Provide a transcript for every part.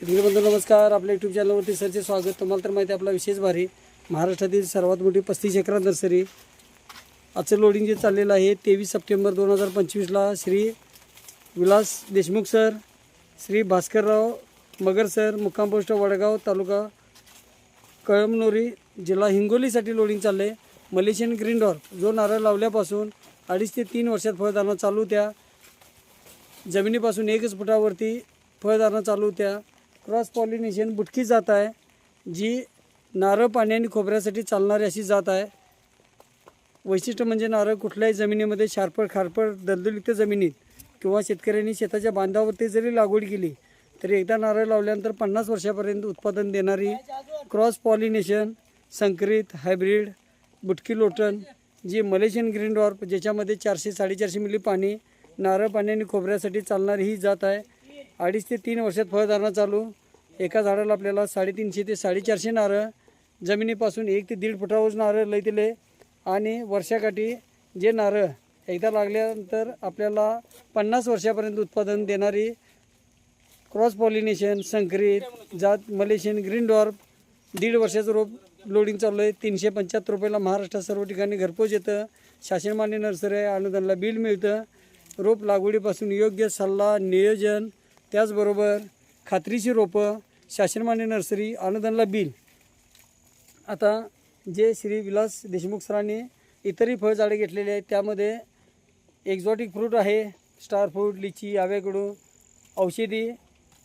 शेतकरी बंधू नमस्कार. आपल्या यूट्यूब चॅनलवरती सरचे स्वागत. तुम्हाला तर माहिती आहे आपला विशेष भारी. महाराष्ट्रातील सर्वात मोठी पस्तीस एकरा नर्सरी. आजचं लोडिंग जे चाललेलं आहे तेवीस सप्टेंबर दोन हजार पंचवीसला श्री विलास देशमुख सर श्री भास्करराव मगर सर मुक्काम पोस्ट वडगाव तालुका कळमनोरी जिल्हा हिंगोलीसाठी लोडिंग चाललं आहे मलेशियन ग्रीनडॉर जो नारळ लावल्यापासून अडीच ते तीन वर्षात फळधारणा चालू त्या जमिनीपासून एकच फुटावरती फळधारणा चालू होत्या. क्रॉस पॉलिनेशन बुटकी जात आहे जी नारळ पाणी आणि खोबऱ्यासाठी चालणारी अशी जात आहे. वैशिष्ट्य म्हणजे नारळ कुठल्याही जमिनीमध्ये शारपळ खारपड दलदलयुक्त जमिनीत किंवा शेतकऱ्यांनी शेताच्या बांधावरती जरी लागवड केली तरी एकदा नारळ लावल्यानंतर पन्नास वर्षापर्यंत उत्पादन देणारी क्रॉस पॉलिनेशन संकरित हायब्रीड बुटकी लोटन जी मलेशियन ग्रीन डॉर्प ज्याच्यामध्ये चारशे साडेचारशे मिली पाणी नारळ पाणी आणि खोबऱ्यासाठी चालणारी ही जात आहे. अडीच ते तीन वर्षात फळधारणा चालू. एका झाडाला आपल्याला साडेतीनशे ते साडेचारशे नारळ जमिनीपासून एक ते दीड फुटावर नारळ लय आणि वर्षाकाठी जे नारळ एकदा लागल्यानंतर आपल्याला पन्नास वर्षापर्यंत उत्पादन देणारी क्रॉस पॉलिनेशन संकरित जात मलेशियन ग्रीन डॉर्फ दीड वर्षाचं रोप लोडिंग चालू आहे. तीनशे पंच्याहत्तर रुपयाला महाराष्ट्रात सर्व ठिकाणी घरपोच येतं. शासनमान्य नर्सरी आहे अनुदानला बिल मिळतं. रोप लागवडीपासून योग्य सल्ला नियोजन त्याचबरोबर खात्रीची रोपं शासनमान्य नर्सरी अनुदानला बिल. आता जे श्री विलास देशमुख सरांनी इतरही फळझाडे घेतलेली आहेत त्यामध्ये एक्झॉटिक फ्रूट आहे स्टार फ्रूट लिची आव्याकडू औषधी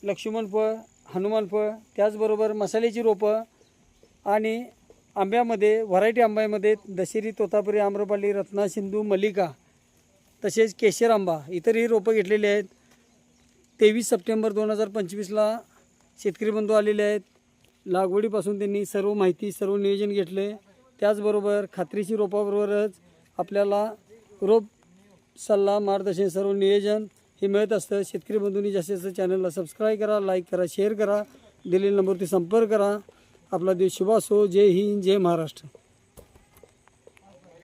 लक्ष्मण फळ हनुमान फळ त्याचबरोबर मसाल्याची रोपं आणि आंब्यामध्ये व्हरायटी आंब्यामध्ये दशेरी तोतापुरी आम्रपाली रत्ना सिंधू मल्लिका तसेच केशर आंबा इतरही रोपं घेतलेली आहेत. तेवीस सप्टेंबर दोन हजार पंचवीसला शेतकरी बंधू आलेले आहेत. लागवडीपासून त्यांनी सर्व माहिती सर्व नियोजन घेतले. त्याचबरोबर खात्रीशी रोपाबरोबरच आपल्याला रोप सल्ला मार्गदर्शन सर्व नियोजन हे मिळत असतं. शेतकरी बंधूंनी जास्तीत जास्त चॅनलला सबस्क्राईब करा लाईक करा शेअर करा. दिलेल्या नंबरवरती संपर्क करा. आपला देश शुभ असो. जय हिंद जय महाराष्ट्र.